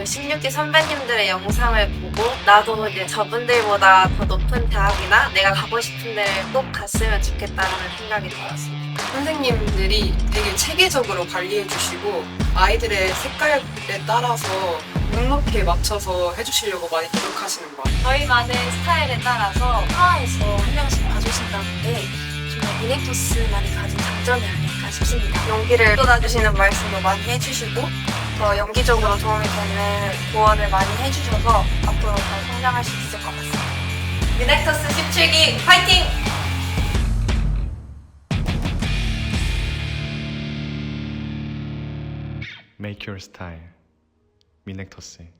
그 16기 선배님들의 영상을 보고 나도 이제 저분들보다 더 높은 대학이나 내가 가고 싶은 데를 꼭 갔으면 좋겠다는 생각이 들었습니다. 선생님들이 되게 체계적으로 관리해 주시고 아이들의 색깔에 따라서 눅눅해 맞춰서 해주시려고 많이 노력하시는 것 같아요. 저희만의 스타일에 따라서 화에서 한 명씩 봐주신다는 게 정말 미네토스만이 가진 장점이 아닐까 싶습니다. 용기를 쏟아주시는 말씀도 많이 해주시고 더 연기적으로 도움이 되는 조언을 많이 해주셔서 앞으로 더 성장할 수 있을 것 같습니다. 미네토스 17기 파이팅! Make your style. 미넥토스.